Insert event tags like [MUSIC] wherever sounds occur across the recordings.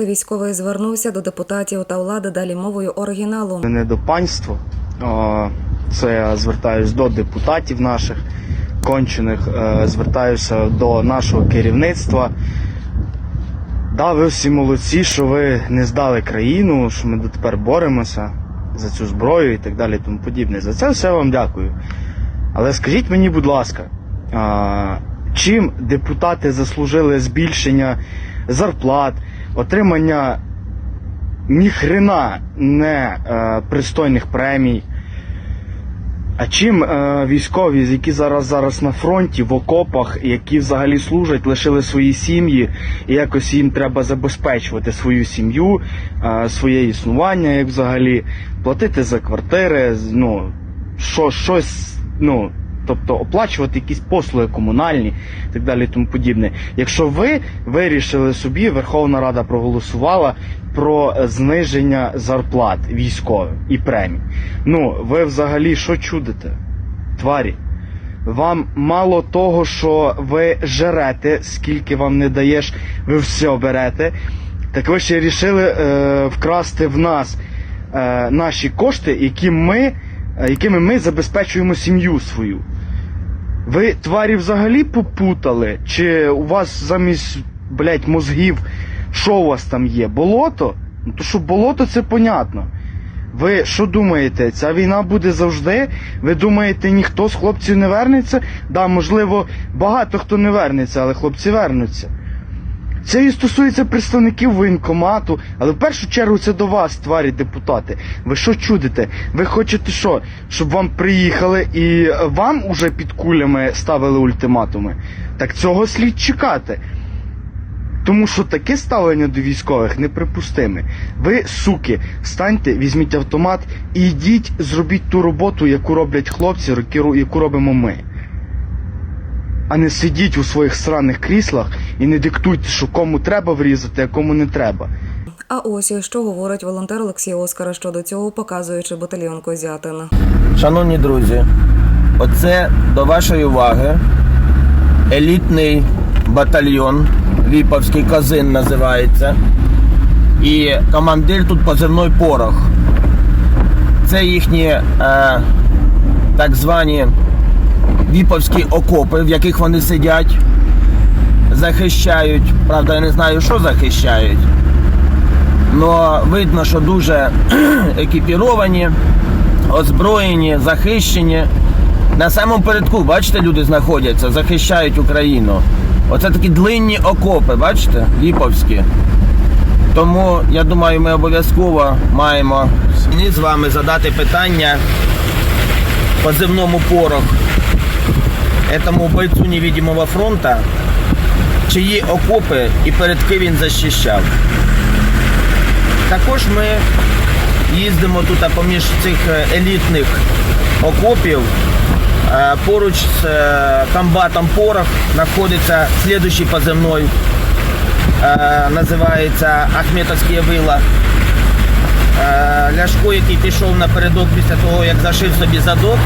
Військовий звернувся до депутатів та влади далі мовою оригіналу. не до панства. Це я звертаюсь до депутатів наших кончених, е, звертаюся до нашого керівництва. Да, ви всі молодці, що ви не здали країну, що ми дотепер боремося за цю зброю і так далі, тому подібне. За це все вам дякую. Але скажіть мені, будь ласка, чим депутати заслужили збільшення зарплат, отримання ніхрена не е, пристойних премій. А чим е, військові, які зараз зараз на фронті, в окопах, які взагалі служать, лишили свої сім'ї, і якось їм треба забезпечувати свою сім'ю, е, своє існування, як взагалі, платити за квартири, ну, що, щось, ну, тобто оплачувати якісь послуги комунальні і так далі, тому подібне. Якщо ви вирішили собі, Верховна Рада проголосувала про е, зниження зарплат військовим і премій. Ну, ви взагалі що чудите? Тварі. Вам мало того, що ви жерете, скільки вам не даєш, ви все берете. Так ви ще рішили е, вкрасти в нас е, наші кошти, які ми, е, якими ми забезпечуємо сім'ю свою. Ви тварі взагалі попутали? Чи у вас замість, блядь, мозгів, що у вас там є? Болото? Ну то що болото це понятно. Ви що думаєте, ця війна буде завжди? Ви думаєте, ніхто з хлопців не вернеться? Да, можливо, багато хто не вернеться, але хлопці вернуться. Це і стосується представників воєнкомату, але в першу чергу це до вас, тварі депутати. Ви що чудите? Ви хочете що? Щоб вам приїхали і вам уже під кулями ставили ультиматуми? Так цього слід чекати. Тому що таке ставлення до військових неприпустиме. Ви, суки, станьте, візьміть автомат і йдіть, зробіть ту роботу, яку роблять хлопці, яку робимо ми. А не сидіть у своїх сраних кріслах і не диктуйте, що кому треба врізати, а кому не треба. А ось що говорить волонтер Олексій Оскара щодо цього, показуючи батальйон Козятин. Шановні друзі, оце до вашої уваги елітний батальйон, Віповський Козин називається. І командир тут позивной порох. Це їхні е, так звані віповські окопи, в яких вони сидять, захищають. Правда, я не знаю, що захищають. Но видно, що дуже [CLEARS THROAT] екіпіровані, озброєні, захищені. На самому передку, бачите, люди знаходяться, захищають Україну. Оце такі длинні окопи, бачите, ліповські. Тому я думаю, ми обов'язково маємо мені з вами задати питання позивному порох этому бойцю невидимого фронта, чиї окопи і передки він захищав. Також ми їздимо тут поміж цих е, елітних окопів. Е, Поруч з е, комбатом Порох знаходиться слідуючий позивной, е, називається Ахметовські вила. Ляшко, який пішов напередок після того, як зашив собі задок,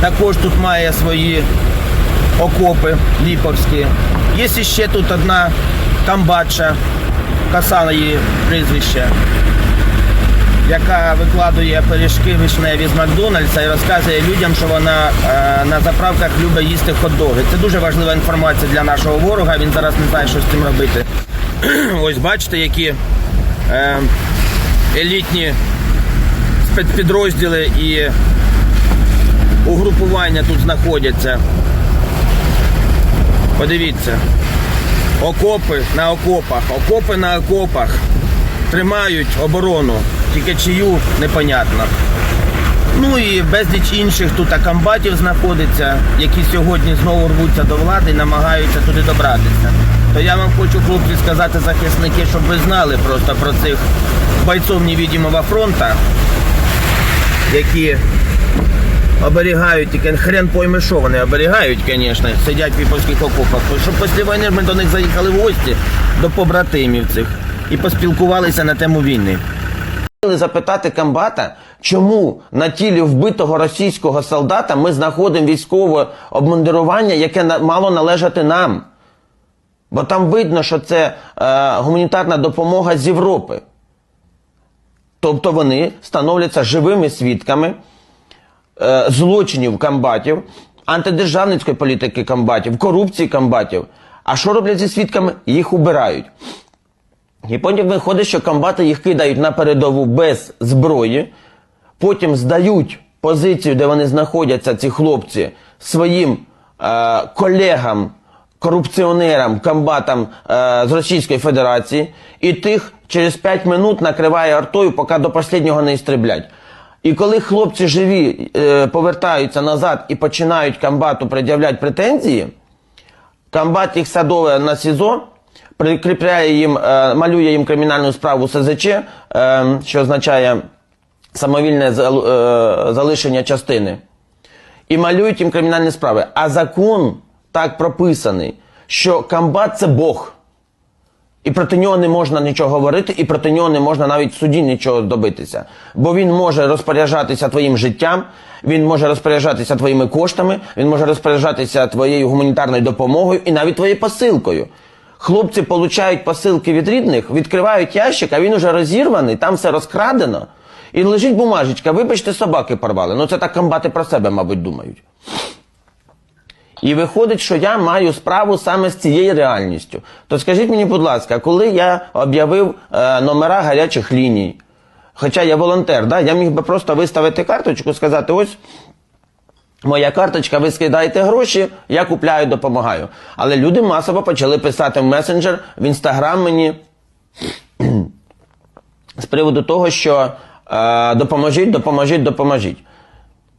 також тут має свої окопи ліповські. Є ще тут одна комбатша, Касана її прізвище, яка викладує пиріжки вишневі з Макдональдса і розказує людям, що вона е, на заправках любить їсти хот-доги. Це дуже важлива інформація для нашого ворога. Він зараз не знає, що з цим робити. [CLEARS THROAT] Ось бачите, які е, елітні спецпідрозділи і угрупування тут знаходяться. Подивіться. Окопи на окопах, окопи на окопах. Тримають оборону. Тільки чию непонятно. Ну і безліч інших тут комбатів знаходиться, які сьогодні знову рвуться до влади і намагаються туди добратися. То я вам хочу, хлопці, сказати захисники, щоб ви знали просто про цих бойців невидимого фронту, які оберігають, тільки хрен пойме, що вони оберігають, звісно, сидять в віповських окопах. Щоб після війни ми до них заїхали в гості, до побратимів цих, і поспілкувалися на тему війни. Запитати комбата, чому на тілі вбитого російського солдата ми знаходимо військове обмундирування, яке мало належати нам. Бо там видно, що це е, гуманітарна допомога з Європи. Тобто вони становляться живими свідками злочинів комбатів, антидержавницької політики комбатів, корупції комбатів. А що роблять зі свідками? Їх убирають. І потім виходить, що комбати їх кидають на передову без зброї, потім здають позицію, де вони знаходяться, ці хлопці, своїм е, колегам, корупціонерам, комбатам е, з Російської Федерації, і тих через 5 минут накриває артою, поки до останнього не істреблять. І коли хлопці живі е, повертаються назад і починають комбату пред'являти претензії, комбат їх садове на СІЗО, прикріпляє їм, е, малює їм кримінальну справу СЗЧ, е, що означає самовільне зал- е, залишення частини. І малюють їм кримінальні справи. А закон так прописаний, що комбат це Бог. І проти нього не можна нічого говорити, і проти нього не можна навіть в суді нічого добитися. Бо він може розпоряджатися твоїм життям, він може розпоряджатися твоїми коштами, він може розпоряджатися твоєю гуманітарною допомогою і навіть твоєю посилкою. Хлопці получають посилки від рідних, відкривають ящик, а він уже розірваний, там все розкрадено. І лежить бумажечка, вибачте, собаки порвали. Ну це так комбати про себе, мабуть, думають. І виходить, що я маю справу саме з цією реальністю. То скажіть мені, будь ласка, коли я об'явив е, номера гарячих ліній, хоча я волонтер, да, я міг би просто виставити карточку, сказати, ось моя карточка, ви скидаєте гроші, я купляю, допомагаю. Але люди масово почали писати в месенджер, в інстаграм мені з приводу того, що е, допоможіть, допоможіть, допоможіть.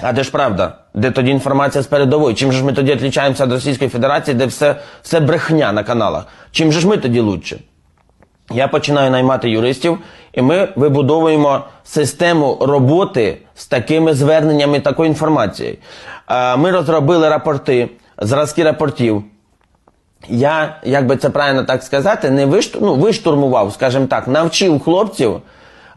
А де ж правда? Де тоді інформація з передової? Чим же ж ми тоді відрізняємося від Російської Федерації, де все, все брехня на каналах? Чим же ж ми тоді лучше? Я починаю наймати юристів, і ми вибудовуємо систему роботи з такими зверненнями, такою інформацією. Е, Ми розробили рапорти, зразки рапортів. Я, як би це правильно так сказати, не вишту, ну, виштурмував, скажімо так, навчив хлопців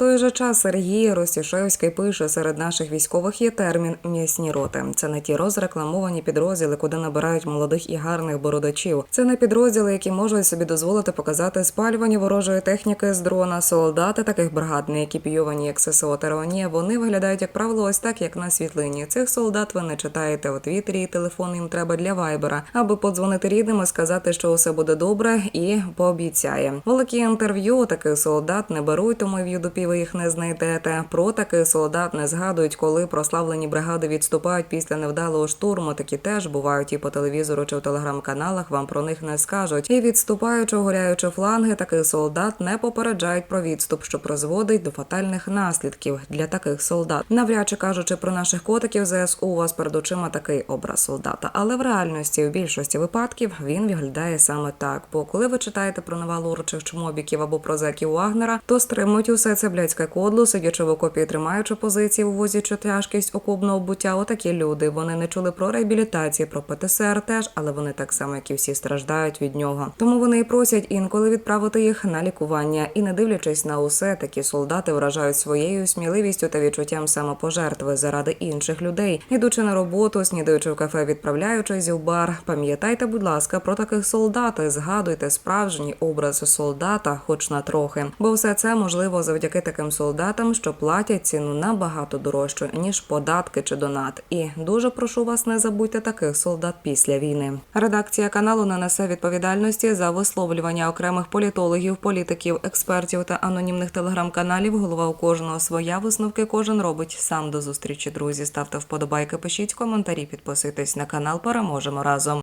Той же час Сергій Ростішевський пише серед наших військових є термін м'ясні роти. Це не ті розрекламовані підрозділи, куди набирають молодих і гарних бородачів. Це не підрозділи, які можуть собі дозволити показати спалювання ворожої техніки з дрона. Солдати таких бригад, не екіпійовані як ССО та РОНІ, вони виглядають як правило ось так, як на світлині. Цих солдат ви не читаєте у твіттері, і телефон їм треба для вайбера, аби подзвонити рідним і сказати, що усе буде добре, і пообіцяє. Великі інтерв'ю таких солдат не беруть, тому і в Ютубі ви їх не знайдете. Про таких солдат не згадують, коли прославлені бригади відступають після невдалого штурму. Такі теж бувають і по телевізору чи в телеграм-каналах. Вам про них не скажуть. І відступаючи, горяючи фланги, таких солдат не попереджають про відступ, що призводить до фатальних наслідків для таких солдат. Навряд чи кажучи про наших котиків, ЗСУ у вас перед очима такий образ солдата. Але в реальності, в більшості випадків, він виглядає саме так. Бо коли ви читаєте про навалуручих чмобіків або про зеків Вагнера, то стримують усе це блядське кодло, сидячи в окопі, і тримаючи позиції, ввозячи тяжкість окопного буття. Отакі люди. Вони не чули про реабілітацію, про ПТСР теж, але вони так само, як і всі, страждають від нього. Тому вони і просять інколи відправити їх на лікування. І не дивлячись на усе, такі солдати вражають своєю сміливістю та відчуттям самопожертви заради інших людей, ідучи на роботу, снідаючи в кафе, відправляючись в бар. Пам'ятайте, будь ласка, про таких солдат. Згадуйте справжній образ солдата, хоч на трохи. Бо все це можливо завдяки таким солдатам, що платять ціну набагато дорожче ніж податки чи донат. І дуже прошу вас, не забудьте таких солдат після війни. Редакція каналу не несе відповідальності за висловлювання окремих політологів, політиків, експертів та анонімних телеграм-каналів. Голова у кожного своя висновки кожен робить сам до зустрічі. Друзі, ставте вподобайки, пишіть коментарі, підписуйтесь на канал. Переможемо разом.